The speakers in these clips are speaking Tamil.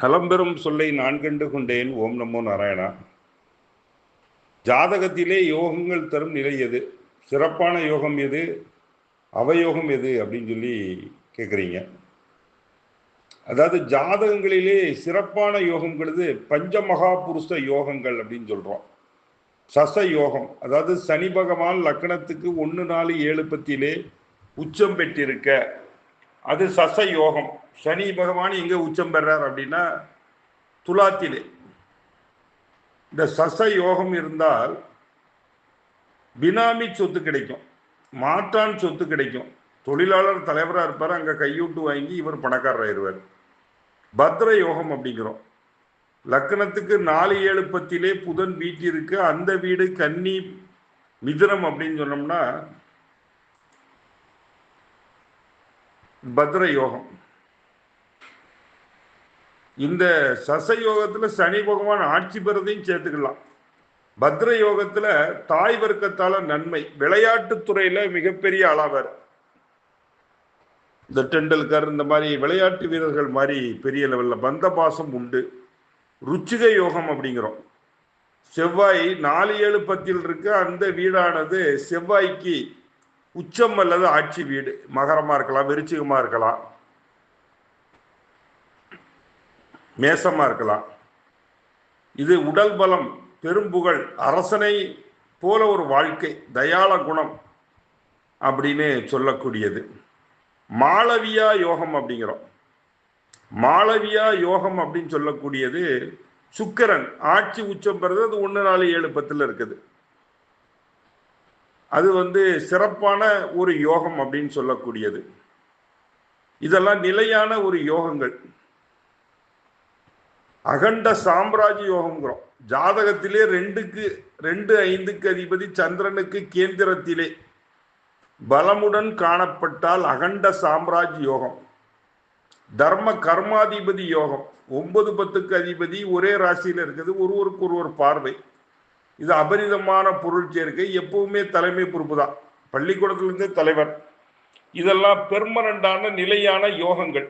நலம்பெறும் சொல்லை நான் கண்டு கொண்டேன். ஓம் நமோ நாராயணா. ஜாதகத்திலே யோகங்கள் தரும் நிலை எது? சிறப்பான யோகம் எது? அவயோகம் எது? அப்படின்னு சொல்லி கேட்குறீங்க அதாவது ஜாதகங்களிலே சிறப்பான யோகங்கிறது பஞ்சமகா புருஷ யோகங்கள் அப்படின்னு சொல்கிறோம் சச யோகம். அதாவது சனி பகவான் லக்கணத்துக்கு ஒன்று நாலு ஏழு பத்திலே உச்சம் பெற்றிருக்க அது சச யோகம் சனி பகவான் எங்கே உச்சம் பெறார் அப்படின்னா துலாத்திலே. இந்த சச யோகம் இருந்தால் பினாமி சொத்து கிடைக்கும். மாற்றான் சொத்து கிடைக்கும். தொழிலாளர் தலைவராக இருப்பார் அங்கே கையூட்டு வாங்கி இவர் பணக்காரர் ஆயிடுவார் பத்ர யோகம் அப்படிங்கிறோம். லக்கணத்துக்கு நாலு ஏழு பத்திலே புதன் வீட்டிற்கு அந்த வீடு கன்னி மிதுனம் அப்படின்னு சொன்னோம்னா பத்ர யோகம் இந்த சச யோகத்துல சனி பகவான் ஆட்சி பெறதையும் சேர்த்துக்கலாம். பத்ர யோகத்துல தாய் வர்க்கத்தால நன்மை விளையாட்டுத்துறையில் மிகப்பெரிய ஆளாவார் இந்த டெண்டுல்கர் இந்த மாதிரி விளையாட்டு வீரர்கள் மாதிரி பெரிய லெவலில் பந்த பாசம் உண்டு. ருச்சிக யோகம் அப்படிங்கிறோம். செவ்வாய் நாலு ஏழு பத்தில் இருக்கு. அந்த வீடானது செவ்வாய்க்கு உச்சம் அல்லது ஆட்சி வீடு. மகரமா இருக்கலாம் விருச்சிகமா இருக்கலாம். மேசமா இருக்கலாம். இது உடல் பலம் பெரும்புகழ் அரசனை போல ஒரு வாழ்க்கை தயாள குணம் அப்படின்னு சொல்லக்கூடியது. மாளவியா யோகம் அப்படிங்கிறோம். மாளவியா யோகம் அப்படின்னு சொல்லக்கூடியது சுக்கரன். ஆட்சி உச்சம் பெறது அது ஒன்று நாலு ஏழு பத்தில் இருக்குது. அது வந்து சிறப்பான ஒரு யோகம் அப்படின்னு சொல்லக்கூடியது. இதெல்லாம் நிலையான ஒரு யோகங்கள். அகண்ட சாம்ராஜ்ய யோகம்ங்கிறோம். ஜாதகத்திலே ரெண்டுக்கு ரெண்டு ஐந்துக்கு அதிபதி சந்திரனுக்கு கேந்திரத்திலே பலமுடன் காணப்பட்டால் அகண்ட சாம்ராஜ்ய யோகம். தர்ம கர்மாதிபதி யோகம். ஒன்பது பத்துக்கு அதிபதி ஒரே ராசியில் இருக்குது. ஒருவருக்கு ஒருவர் பார்வை. இது அபரிதமான பொருள் சேர்க்கை எப்பவுமே தலைமை பொறுப்பு தான். பள்ளிக்கூடத்திலிருந்து தலைவர். இதெல்லாம் பெர்மனண்டான நிலையான யோகங்கள்.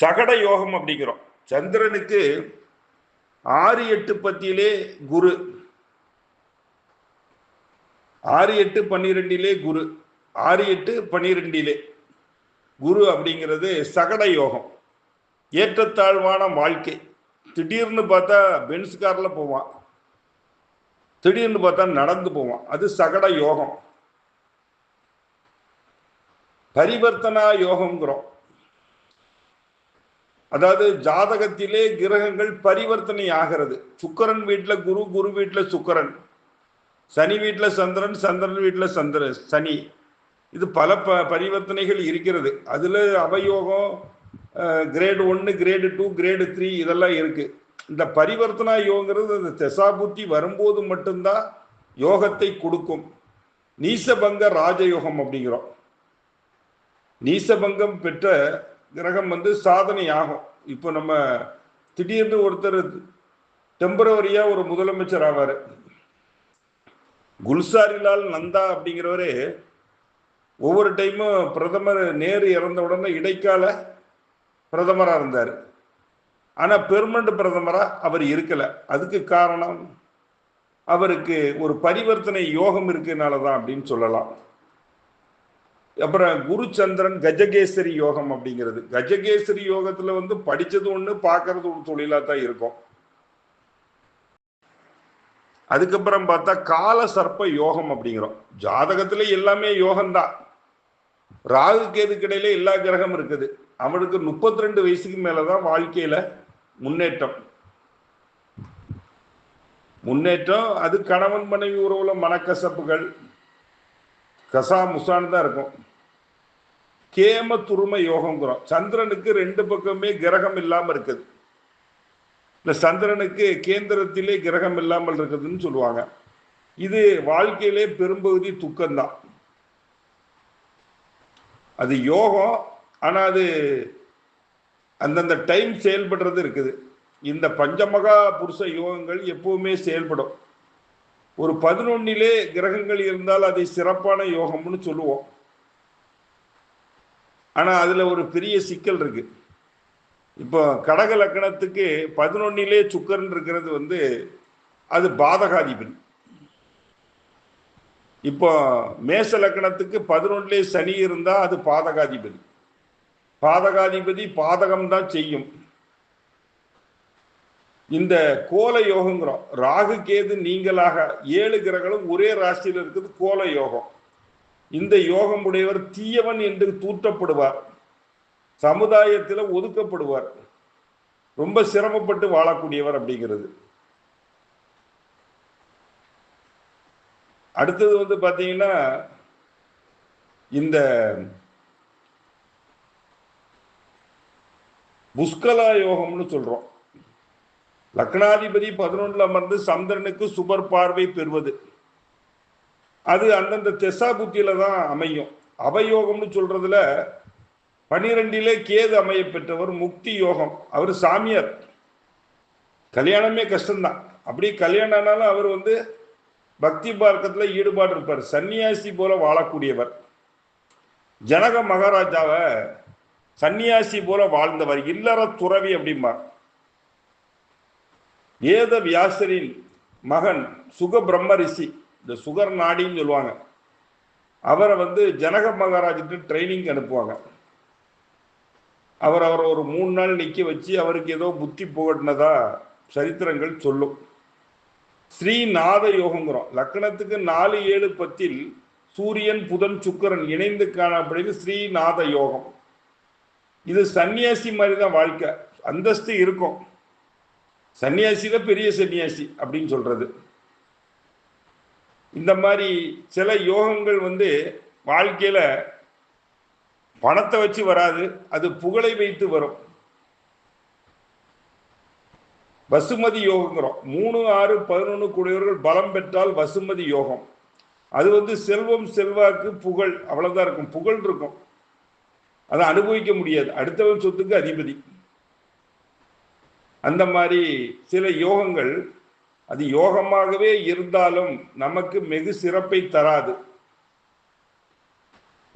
சகட யோகம் அப்படிங்கிறோம். சந்திரனுக்கு ஆறு எட்டு பத்தியிலே குரு. ஆறு எட்டு பன்னிரெண்டிலே குரு. ஆறு எட்டு பன்னிரெண்டிலே குரு அப்படிங்கிறது சகட யோகம். ஏற்றத்தாழ்வான வாழ்க்கை. திடீர்னு பார்த்தா பென்ஸ் காரில் போவான். திடீர்னு பார்த்தா நடந்து போவான். அது சகட யோகம். பரிவர்த்தனா யோகம்ங்கிறோம். அதாவது ஜாதகத்திலே கிரகங்கள் பரிவர்த்தனை ஆகிறது. சுக்கரன் வீட்டில் குரு குரு வீட்டில் சுக்கரன். சனி வீட்டில் சந்திரன் சந்திரன் வீட்டில் சந்திர சனி. இது பல ப பரிவர்த்தனைகள் இருக்கிறது. அதில் அவயோகம் கிரேடு ஒன்று கிரேடு டூ கிரேடு த்ரீ இதெல்லாம் இருக்குது இந்த பரிவர்த்தனா யோகங்கிறது அந்த தெசாபுத்தி வரும்போது மட்டும்தான் யோகத்தை கொடுக்கும். நீசபங்க ராஜயோகம் அப்படிங்கிறோம். நீசபங்கம் பெற்ற கிரகம் வந்து சாதனை ஆகும் இப்போ நம்ம திடீர்னு ஒருத்தர் டெம்பரவரியாக ஒரு முதலமைச்சர் ஆவார். குல்சாரிலால் நந்தா அப்படிங்கிறவரே ஒவ்வொரு டைமும் பிரதமர் நேரு இறந்த உடனே இடைக்கால பிரதமராக இருந்தார். ஆனால் பெர்மனண்ட் பிரதமராக அவர் இருக்கலை. அதுக்கு காரணம்? அவருக்கு ஒரு பரிவர்த்தனை யோகம் இருக்கனால தான் அப்படின்னு சொல்லலாம். அப்புறம் குருச்சந்திரன் கஜகேசரி யோகம் அப்படிங்கிறது. கஜகேசரி யோகத்துல வந்து படிச்சது ஒண்ணு பார்க்கறது ஒரு தொழிலா தான் இருக்கும். அதுக்கப்புறம் பார்த்தா கால சர்ப்ப யோகம் அப்படிங்கிறோம். ஜாதகத்துல எல்லாமே யோகம்தான். ராகு கேதுக்கு இடையில எல்லா கிரகம் இருக்குது. அவனுக்கு முப்பத்தி ரெண்டு வயசுக்கு மேலதான் வாழ்க்கையில முன்னேற்றம். முன்னேற்றம் அது கணவன் மனைவி உறவுல மனக்கசப்புகள் கசா முசான் தான் இருக்கும். கேம துரும யோகங்கிறோம். சந்திரனுக்கு ரெண்டு பக்கமே கிரகம் இல்லாம இருக்குது. இல்ல சந்திரனுக்கு கேந்திரத்திலே கிரகம் இல்லாமல் இருக்குதுன்னு சொல்லுவாங்க. இது வாழ்க்கையிலே பெரும்பகுதி துக்கம்தான். அது யோகம் ஆனால் அது அந்தந்த டைம் செயல்படுறது இருக்குது. இந்த பஞ்சமகா புருஷ யோகங்கள் எப்பவுமே செயல்படும். ஒரு பதினொன்னிலே கிரகங்கள் இருந்தால் அதை சிறப்பான யோகம்னு சொல்லுவோம். ஆனால் அதில் ஒரு பெரிய சிக்கல் இருக்கு. இப்போ கடக லக்கணத்துக்கு பதினொன்னிலே சுக்கரன் இருக்கிறது வந்து அது பாதகாதிபதி. இப்போ மேச லக்கணத்துக்கு பதினொன்னிலே சனி இருந்தால் அது பாதகாதிபதி. பாதகாதிபதி பாதகம் தான் செய்யும். இந்த கோல யோகங்கிறோம். ராகு கேது நீங்களாக ஏழு கிரகங்களும் ஒரே ராசியில் இருக்குது கோல யோகம். இந்த யோகம் உடையவர் தீயவன் என்று தூற்றப்படுவார். சமுதாயத்தில் ஒதுக்கப்படுவார். ரொம்ப சிரமப்பட்டு வாழக்கூடியவர் அப்படிங்கிறது. அடுத்தது வந்து பார்த்தீங்கன்னா இந்த புஷ்கலா யோகம்னு சொல்றோம். லக்னாதிபதி பதினொன்றுல அமர்ந்து சந்திரனுக்கு சுபர் பார்வை பெறுவது. அது அந்தந்த தெசா புத்தியில தான் அமையும். அவயோகம்னு சொல்றதுல பனிரெண்டிலே கேது அமைய பெற்றவர் முக்தி யோகம். அவர் சாமியார். கல்யாணமே கஷ்டம்தான். அப்படி கல்யாணம் ஆனாலும் அவர் வந்து பக்தி பார்க்கத்துல ஈடுபாடு இருப்பார். சன்னியாசி போல வாழக்கூடியவர். ஜனக மகாராஜாவை சன்னியாசி போல வாழ்ந்தவர் இல்லற துறவி அப்படிம்பார் வேத வியாசரின் மகன் சுக பிரம்ம ரிஷி இந்த சுகர் நாடின்னு சொல்லுவாங்க. அவரை வந்து ஜனக மகாராஜுக்கு ட்ரைனிங் அனுப்புவாங்க. அவர் அவரை ஒரு மூணு நாள் நிற்க வச்சு அவருக்கு ஏதோ புத்தி புகட்டினதா சரித்திரங்கள் சொல்லும். ஸ்ரீநாத யோகங்கிறோம். லக்கணத்துக்கு நாலு ஏழு பத்தில் சூரியன் புதன் சுக்கரன் இணைந்து காணப்படுது ஸ்ரீநாத யோகம். இது சன்னியாசி மாதிரி தான் வாழ்க்கை. அந்தஸ்து இருக்கும். சன்னியாசியில பெரிய சன்னியாசி அப்படின்னு சொல்றது. இந்த மாதிரி சில யோகங்கள் வந்து வாழ்க்கையில பணத்தை வச்சு வராது அது புகழை வைத்து வரும். வசுமதி யோகங்கிறோம். மூணு ஆறு பதினொன்று கூடியவர்கள் பலம் பெற்றால் வசுமதி யோகம். அது வந்து செல்வம் செல்வாக்கு புகழ் அவ்வளோதான் இருக்கும். புகழ் இருக்கும். அதை அனுபவிக்க முடியாது. அடுத்தவன் சொத்துக்கு அதிபதி. அந்த மாதிரி சில யோகங்கள் அது யோகமாகவே இருந்தாலும் நமக்கு வெகு சிறப்பை தராது.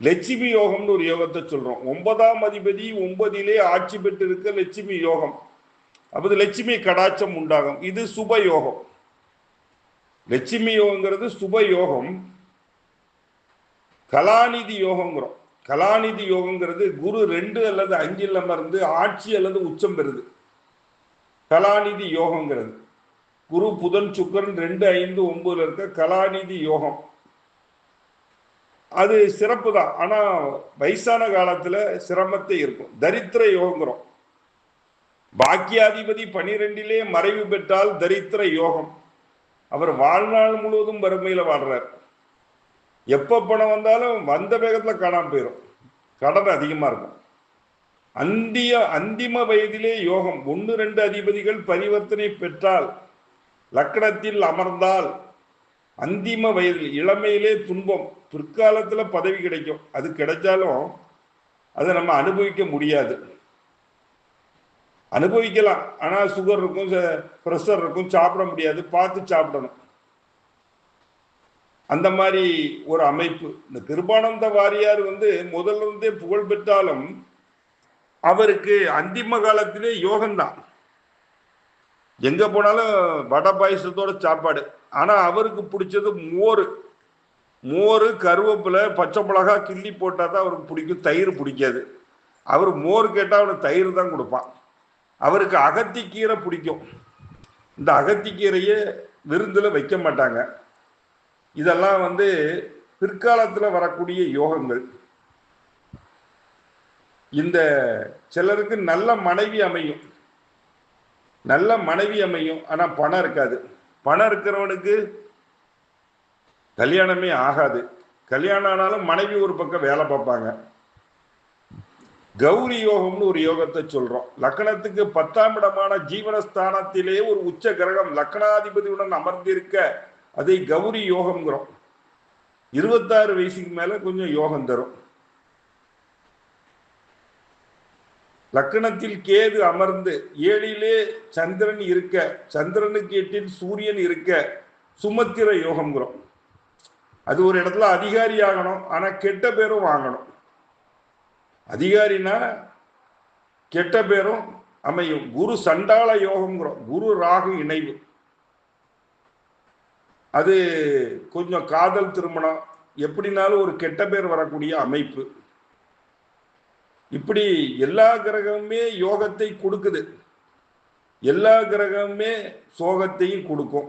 லட்சுமி யோகம்னு ஒரு யோகத்தை சொல்றோம். ஒன்பதாம் அதிபதி ஒன்பதிலே ஆட்சி பெற்று இருக்க லட்சுமி யோகம். அப்போது லட்சுமி கடாச்சம் உண்டாகும். இது சுப யோகம். லட்சுமி யோகங்கிறது சுப யோகம். கலாநிதி யோகங்கிறோம். கலாநிதி யோகங்கிறது குரு ரெண்டு அல்லது அஞ்சில் அமர்ந்து ஆட்சி அல்லது உச்சம் பெறுது. கலாநிதி யோகங்கிறது. குரு புதன் சுக்கரன் ரெண்டு ஐந்து ஒன்பதுல இருக்க கலாநிதி யோகம். அது சிறப்பு தான். ஆனா வயசான காலத்துல சிரமத்தை இருக்கும். தரித்திர யோகங்கிறோம். பாக்கியாதிபதி பனிரெண்டிலே மறைவு பெற்றால் தரித்திர யோகம். அவர் வாழ்நாள் முழுவதும் வறுமையில வாழ்றார். எப்போ பணம் வந்தாலும் வந்த வேகத்தில் காணாம போயிடும் கடன் அதிகமாக இருக்கும். அந்திய அந்திம வயதிலே யோகம். ஒன்று ரெண்டு அதிபதிகள் பரிவர்த்தனை பெற்றால் லக்கணத்தில் அமர்ந்தால் அந்திம வயதில் இளமையிலே துன்பம் பிற்காலத்தில் பதவி கிடைக்கும். அது கிடைச்சாலும் அதை நம்ம அனுபவிக்க முடியாது. அனுபவிக்கலாம். ஆனால் சுகர் இருக்கும் ப்ரெஷர் இருக்கும் சாப்பிட முடியாது. பார்த்து சாப்பிடணும். அந்த மாதிரி ஒரு அமைப்பு. இந்த கிருபானந்த வாரியார் வந்து முதல்ல இருந்தே புகழ் பெற்றாலும் அவருக்கு அந்திம காலத்திலே யோகம்தான் எங்க போனாலும் வடை பாயசத்தோட சாப்பாடு. ஆனா அவருக்கு பிடிச்சது மோர். மோர் கருவேப்பிலை பச்சை மிளகா கிள்ளி போட்டால் தான் அவருக்கு பிடிக்கும். தயிர் பிடிக்காது. அவர் மோர் கேட்டால் அவனுக்கு தயிர் தான் கொடுப்பான். அவருக்கு அகத்திக்கீரை பிடிக்கும். இந்த அகத்திக்கீரையே விருந்தில் வைக்க மாட்டாங்க. இதெல்லாம் வந்து பிற்காலத்தில் வரக்கூடிய யோகங்கள். இந்த சிலருக்கு நல்ல மனைவி அமையும். நல்ல மனைவி அமையும். ஆனால் பணம் இருக்காது. பணம் இருக்கிறவனுக்கு கல்யாணமே ஆகாது. கல்யாணம் ஆனாலும் மனைவி ஒரு பக்கம் வேலை பார்ப்பாங்க. கௌரி யோகம்னு ஒரு யோகத்தை சொல்றோம். லக்கணத்துக்கு பத்தாம் இடமான ஜீவனஸ்தானத்திலே ஒரு உச்ச கிரகம் லக்கணாதிபதியுடன் அமர்ந்திருக்க அதை கௌரி யோகம்ங்கிறோம் இருபத்தாறு வயசுக்கு மேல கொஞ்சம் யோகம் தரும். லக்கணத்தில் கேது அமர்ந்து ஏழிலே சந்திரன் இருக்க சந்திரனுக்கு எட்டில் சூரியன் இருக்க சுமத்திர யோகம்ங்கிறோம் அது ஒரு இடத்துல அதிகாரி ஆகணும் ஆனா கெட்ட பேரும் வாங்கணும். அதிகாரினா கெட்ட பேரும் அமையும். குரு சண்டாள யோகம்ங்கிறோம் குரு ராகு இணைவு. அது கொஞ்சம் காதல் திருமணம் எப்படினாலும் ஒரு கெட்ட பேர் வரக்கூடிய அமைப்பு. இப்படி எல்லா கிரகமுமே யோகத்தை கொடுக்குது. எல்லா கிரகமுமே சோகத்தையும் கொடுக்கும்.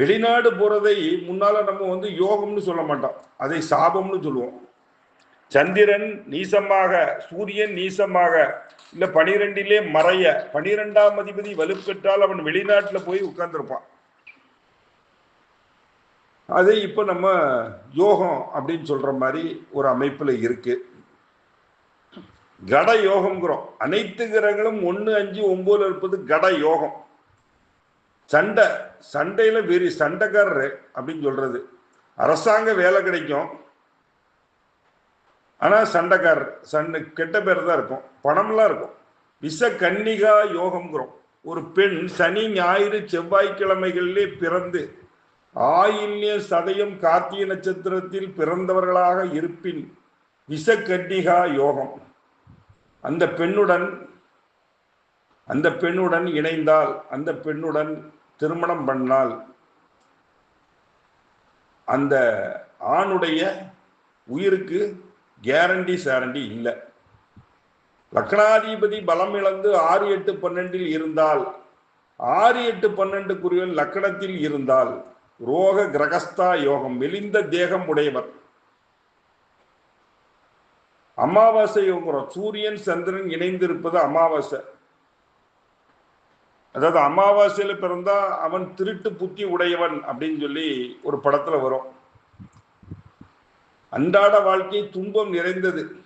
வெளிநாடு போறதை முன்னால நம்ம வந்து யோகம்னு சொல்ல மாட்டோம். அதை சாபம்னு சொல்லுவோம். சந்திரன் நீசமாக சூரியன் நீசமாக இல்ல பனிரெண்டிலே மறைய பனிரெண்டாம் அதிபதி வலுப்பெற்றால் அவன் வெளிநாட்டுல போய் உட்கார்ந்துருப்பான். அது இப்போ நம்ம யோகம் அப்படின்னு சொல்ற மாதிரி ஒரு அமைப்பில் இருக்கு. கட யோகம்ங்கிறோம். அனைத்து கிரகங்களும் ஒன்று அஞ்சு ஒம்போதுல இருப்பது கட யோகம். சண்டை. சண்டையில் வெறி சண்டைக்காரர் அப்படின்னு சொல்றது. அரசாங்க வேலை கிடைக்கும். ஆனால் சண்டைக்காரர் சண்டை கெட்ட பேர் தான் இருக்கும். பணம்லாம் இருக்கும். விச கன்னிகா யோகம்ங்கிறோம். ஒரு பெண் சனி ஞாயிறு செவ்வாய்க்கிழமைகளிலே பிறந்து ஆயில்ய சதயம் கார்த்திகை நட்சத்திரத்தில் பிறந்தவர்களாக இருப்பின் விச யோகம். அந்த பெண்ணுடன் அந்த பெண்ணுடன் இணைந்தால் அந்த பெண்ணுடன் திருமணம் பண்ணால் அந்த ஆணுடைய உயிருக்கு கேரண்டி சேரண்டி இல்லை. லக்னாதிபதி பலம் இழந்து ஆறு எட்டு பன்னெண்டில் இருந்தால் ஆறு எட்டு பன்னெண்டு குறிகள் லக்கணத்தில் இருந்தால் ரோக கிரகஸ்தா யோகம் மெலிந்த தேகம் உடையவர். அமாவாசை யோகம் சூரியன் சந்திரன் இணைந்திருப்பது அமாவாசை. அதாவது அமாவாசையில பிறந்தா அவன் திருட்டு புத்தி உடையவன் அப்படின்னு சொல்லி ஒரு படத்துல வரும். அன்றாட வாழ்க்கை துன்பம் நிறைந்தது.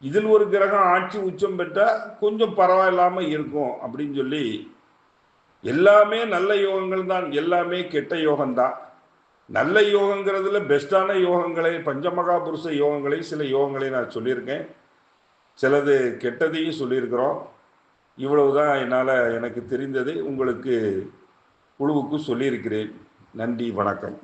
இதில் ஒரு கிரகம் ஆட்சி உச்சம் பெற்றால் கொஞ்சம் பரவாயில்லாம இருக்கும் அப்படின்னு சொல்லி எல்லாமே நல்ல யோகங்கள் தான் எல்லாமே கெட்ட யோகம்தான் நல்ல யோகங்கிறதுல பெஸ்டான யோகங்களை பஞ்சமகா புருஷ யோகங்களை சில யோகங்களை நான் சொல்லியிருக்கேன். சிலது கெட்டதையும் சொல்லியிருக்கிறோம். இவ்வளவுதான் என்னால் எனக்கு தெரிந்ததை. உங்களுக்கு குழுவுக்கு சொல்லியிருக்கிறேன். நன்றி வணக்கம்.